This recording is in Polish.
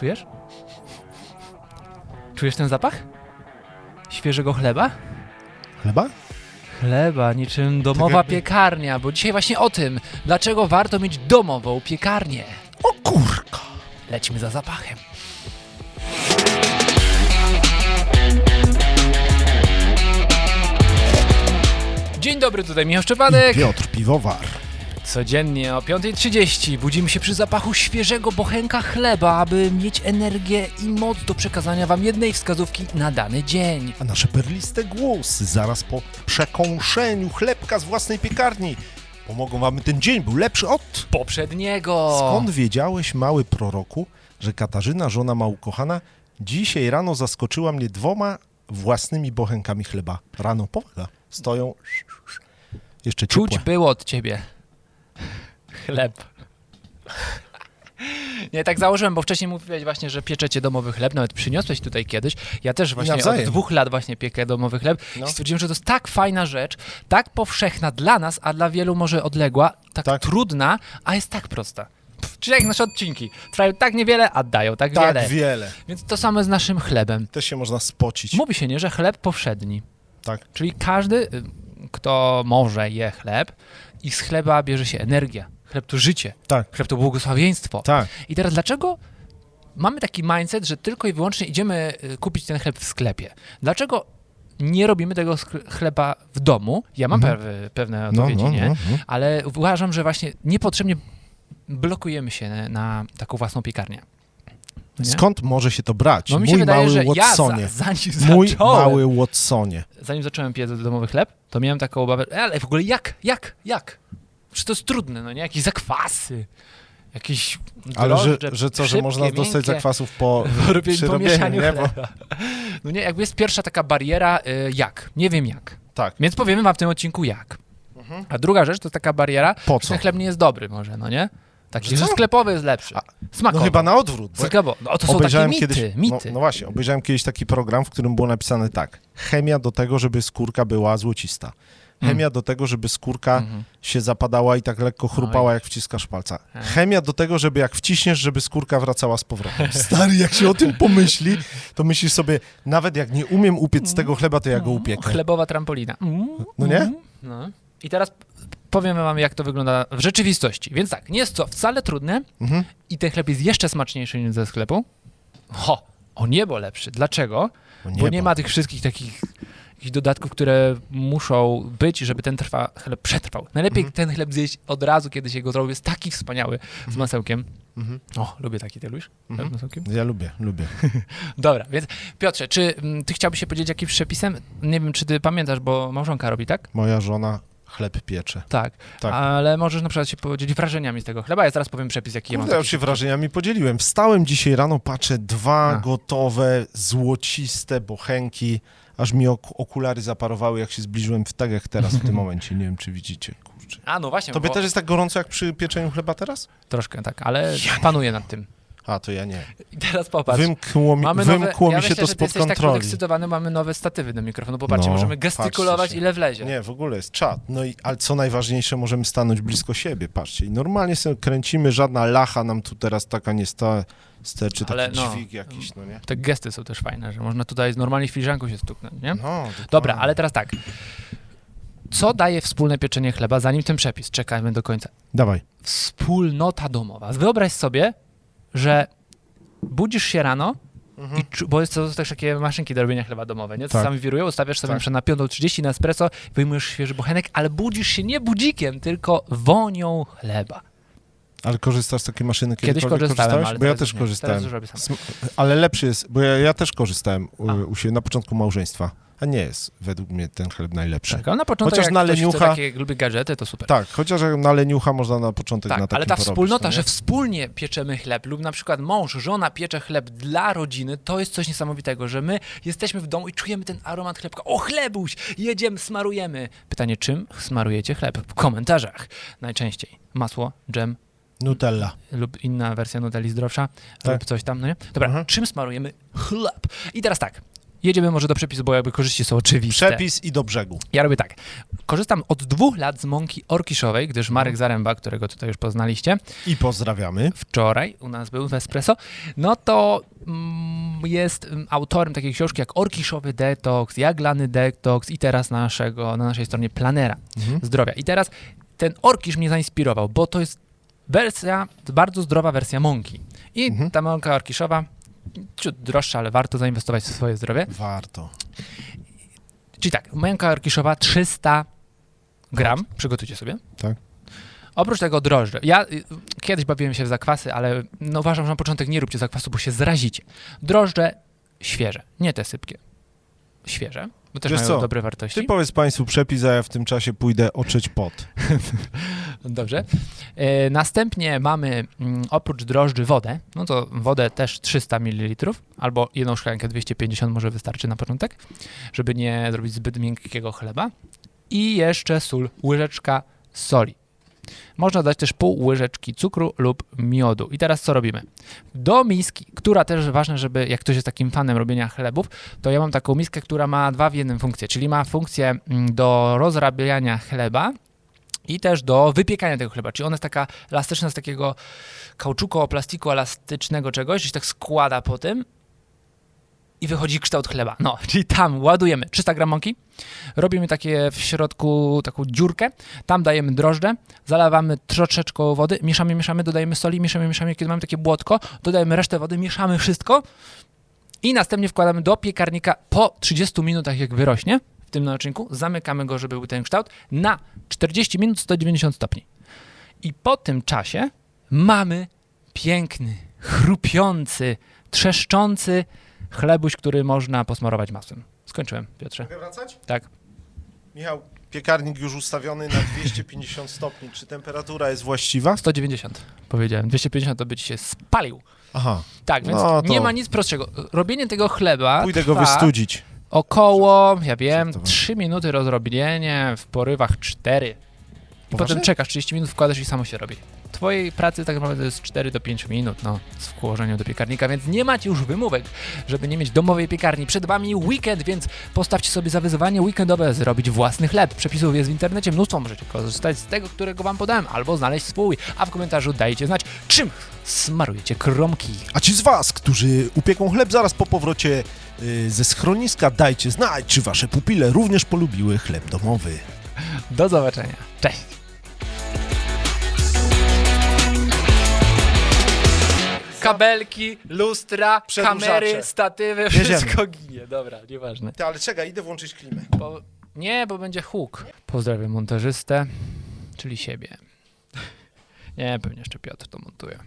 Czujesz? Czujesz ten zapach? Świeżego chleba? Chleba? Chleba, niczym domowa jakby- piekarnia, bo dzisiaj właśnie o tym, dlaczego warto mieć domową piekarnię. O kurka! Lecimy za zapachem. Dzień dobry, tutaj Michał Szczepanek. Piotr Piwowar. Codziennie o 5.30 budzimy się przy zapachu świeżego bochenka chleba, aby mieć energię i moc do przekazania Wam jednej wskazówki na dany dzień. A nasze perliste głosy zaraz po przekąszeniu chlebka z własnej piekarni pomogą wam, ten dzień był lepszy od... Poprzedniego. Skąd wiedziałeś, mały proroku, że Katarzyna, żona małkochana, dzisiaj rano zaskoczyła mnie dwoma własnymi bochenkami chleba? Rano, powaga, stoją, jeszcze ciepłe. Czuć było od ciebie. Chleb. Nie, tak założyłem, bo wcześniej mówiłeś właśnie, że pieczecie domowy chleb, nawet przyniosłeś tutaj kiedyś. Ja też właśnie od dwóch lat właśnie piekę domowy chleb No. i stwierdziłem, że to jest tak fajna rzecz, tak powszechna dla nas, a dla wielu może odległa, tak, Tak. trudna, a jest tak prosta. Pff, Czyli jak nasze odcinki. Trwają tak niewiele, a dają tak, Tak wiele. wiele. Więc to samo z naszym chlebem. Też się można spocić. Mówi się, nie, że chleb powszedni. Tak. Czyli każdy, y, kto może je chleb i z chleba bierze się energia. Chleb to życie, Tak, chleb to błogosławieństwo. tak. I teraz dlaczego mamy taki mindset, że tylko i wyłącznie idziemy y, kupić ten chleb w sklepie? Dlaczego nie robimy tego chleba w domu? Ja mam Mhm. pew- pewne No, odpowiedzi, no, nie? no, no. Ale uważam, że właśnie niepotrzebnie blokujemy się na, na taką własną piekarnię. No nie? Skąd może się to brać? No mi się Mój wydaje, mały że ja za, Watsonie. zanim Mój zacząłem, mały Watsonie. zanim zacząłem piec domowy chleb, to miałem taką obawę, "E, ale w ogóle jak, jak, jak? Czy to jest trudne, no nie? Jakieś zakwasy, jakieś Ale że, drożdże, że co, że szybkie, można dostać miękkie, zakwasów po, robieniu- przy po robieniu, mieszaniu nie? Bo, chleba. No nie, jakby jest pierwsza taka bariera, y, jak, nie wiem jak. tak. Więc powiemy wam w tym odcinku jak. A druga rzecz to taka bariera, Po że co? ten chleb nie jest dobry może, no nie? Taki, Że że co? sklepowy jest lepszy. A, Smakowy. No chyba na odwrót. Bo Sklepowy. No to są takie mity, kiedyś, mity. No, no właśnie, obejrzałem kiedyś taki program, w którym było napisane tak. Chemia do tego, żeby skórka była złocista. Chemia do tego, żeby skórka Mhm. się zapadała i tak lekko chrupała, jak wciskasz palca. E. Chemia do tego, żeby jak wciśniesz, żeby skórka wracała z powrotem. Stary, jak się o tym pomyśli, to myślisz sobie, nawet jak nie umiem upiec z tego chleba, to ja go upiekę. Chlebowa trampolina. Mm, No nie? mm, No. I teraz powiemy wam, jak to wygląda w rzeczywistości. Więc tak, nie jest to wcale trudne Mhm. i ten chleb jest jeszcze smaczniejszy niż ze sklepu. Ho, o niebo lepszy. Dlaczego? No Bo nie niebo. ma tych wszystkich takich jakichś dodatków, które muszą być, żeby ten trwa, chleb przetrwał. Najlepiej Mhm. ten chleb zjeść od razu, kiedy się go zrobi. Jest taki wspaniały z masełkiem. Mhm. O, lubię taki, ty lubisz? Mhm. Z masełkiem? Ja lubię, lubię. Dobra, więc Piotrze, czy mm, ty chciałbyś się podzielić jakimś przepisem? Nie wiem, czy ty pamiętasz, bo małżonka robi, tak? Moja żona chleb piecze. Tak. Tak. Ale możesz na przykład się podzielić wrażeniami z tego chleba. Ja zaraz powiem przepis, jaki ja mam. Ja już się wrażeniami podzieliłem. Wstałem dzisiaj rano, patrzę, dwa A. gotowe, złociste bochenki. Aż mi ok okulary zaparowały, jak się zbliżyłem, w, tak jak teraz w tym momencie. Nie wiem, czy widzicie. Kurczę. A, no właśnie. Tobie bo... też jest tak gorąco, jak przy pieczeniu chleba teraz? Troszkę tak, ale panuję nad tym. A, to ja nie. I teraz popatrz. Wymkło mi, Mamy nowe, wymkło ja mi się myślę, to spod jesteś tak kontroli. podekscytowany, mamy nowe statywy do mikrofonu. Popatrzcie, No, możemy gestykulować ile wlezie. Nie, w ogóle jest czat. No i, ale co najważniejsze, możemy stanąć blisko siebie, patrzcie. I normalnie sobie kręcimy, żadna lacha nam tu teraz taka nie sta, sterczy, taki Ale no. dźwig jakiś, no nie? Te gesty są też fajne, że można tutaj z normalnie filiżanką się stuknąć, nie? No, dokładnie. Dobra, ale teraz tak. Co daje wspólne pieczenie chleba, zanim ten przepis? Czekajmy do końca. Dawaj. Wspólnota domowa. Wyobraź sobie, że budzisz się rano, Mhm. i bo jest to też takie maszynki do robienia chleba domowe, nie? Co Tak. sami wirują, ustawiasz sobie Tak. na przykład na 5.30 na espresso, wyjmujesz świeży bochenek, ale budzisz się nie budzikiem, tylko wonią chleba. Ale korzystasz z takiej maszyny Kiedyś korzystałem, korzystałeś? ale Bo ja też nie. korzystałem. Ale lepszy jest, bo ja, ja też korzystałem u, u siebie na początku małżeństwa. A nie jest według mnie ten chleb najlepszy. Tak, ale na początek Chociaż jak na leniucha- takie lubi gadżety, to super. Tak, chociaż na leniucha można na początek na Tak, takim ale ta porobić, wspólnota, no że wspólnie pieczemy chleb lub na przykład mąż, żona piecze chleb dla rodziny, to jest coś niesamowitego, że my jesteśmy w domu i czujemy ten aromat chlebka. O, chlebuś! Jedziemy, smarujemy. Pytanie, czym smarujecie chleb? W komentarzach najczęściej. Masło, dżem Nutella. lub inna wersja nutelli zdrowsza Tak. lub coś tam, no nie? Dobra, Mhm. czym smarujemy chleb? I teraz tak, Jedziemy może do przepisu, bo jakby korzyści są oczywiste. Przepis i do brzegu. Ja robię tak. Korzystam od dwóch lat z mąki orkiszowej, gdyż Marek Zaręba, którego tutaj już poznaliście, I pozdrawiamy. wczoraj u nas był w Espresso, no to mm, jest mm, autorem takiej książki jak Orkiszowy Detoks, Jaglany Detoks i teraz naszego, na naszej stronie Planera Mhm. Zdrowia. I teraz ten orkisz mnie zainspirował, bo to jest wersja, bardzo zdrowa wersja mąki. I Mhm. ta mąka orkiszowa, ciut droższa, ale warto zainwestować w swoje zdrowie. Warto. Czyli tak, mąka orkiszowa 300 gram, przygotujcie sobie. Tak. Oprócz tego drożdże. Ja y, kiedyś bawiłem się w zakwasy, ale no, uważam, że na początek nie róbcie zakwasu, bo się zrazicie. Drożdże świeże, nie te sypkie. Świeże, bo też Wiesz mają co? dobre wartości. Ty powiedz Państwu przepis, a ja w tym czasie pójdę otrzeć pot. Dobrze. E, następnie mamy mm, oprócz drożdży wodę, no to wodę też 300 ml, albo jedną szklankę 250 może wystarczy na początek, żeby nie zrobić zbyt miękkiego chleba. I jeszcze sól, łyżeczka soli. Można dać też pół łyżeczki cukru lub miodu. I teraz co robimy? Do miski, która też ważne, żeby jak ktoś jest takim fanem robienia chlebów, to ja mam taką miskę, która ma dwa w jednym funkcje, czyli ma funkcję mm, do rozrabiania chleba i też do wypiekania tego chleba. Czyli ona jest taka elastyczna z takiego kauczuku, plastiku elastycznego czegoś, że się tak składa po tym i wychodzi kształt chleba. No, czyli tam ładujemy. 300 gram mąki, robimy takie w środku taką dziurkę, tam dajemy drożdże, zalewamy troszeczkę wody, mieszamy, mieszamy, dodajemy soli, mieszamy, mieszamy, kiedy mamy takie błotko, dodajemy resztę wody, mieszamy wszystko. I następnie wkładamy do piekarnika po 30 minutach, jak wyrośnie w tym naczynku, zamykamy go, żeby był ten kształt, na 40 minut 190 stopni. I po tym czasie mamy piękny, chrupiący, trzeszczący chlebuś, który można posmarować masłem. Skończyłem, Piotrze. Mogę wracać? Tak. Michał, piekarnik już ustawiony na 250 stopni. Czy temperatura jest właściwa? 190 powiedziałem. 250 to by ci się spalił. Aha, Tak, więc No to- nie ma nic prostszego. Robienie tego chleba pójdę go trwa wystudzić. około, ja wiem, Żartowałem. 3 minuty rozrobienie, w porywach 4. I Poważnie? potem czekasz 30 minut, wkładasz i samo się robi. Twojej pracy tak naprawdę to jest 4 do 5 minut, no, z włożeniem do piekarnika, więc nie macie już wymówek, żeby nie mieć domowej piekarni. Przed wami weekend, więc postawcie sobie za wyzwanie weekendowe zrobić własny chleb. Przepisów jest w internecie mnóstwo, możecie korzystać z tego, którego wam podałem, albo znaleźć swój, a w komentarzu dajcie znać, czym smarujecie kromki. A ci z Was, którzy upieką chleb zaraz po powrocie y, ze schroniska, dajcie znać, czy Wasze pupile również polubiły chleb domowy. Do zobaczenia. Cześć! kabelki, lustra, kamery, statywy, Jedziemy. wszystko ginie. Dobra, nieważne. Ty, ale czekaj, idę włączyć klimę. Po... Nie, bo będzie huk. Pozdrawiam montażystę, czyli siebie. Nie, pewnie jeszcze Piotr to montuje.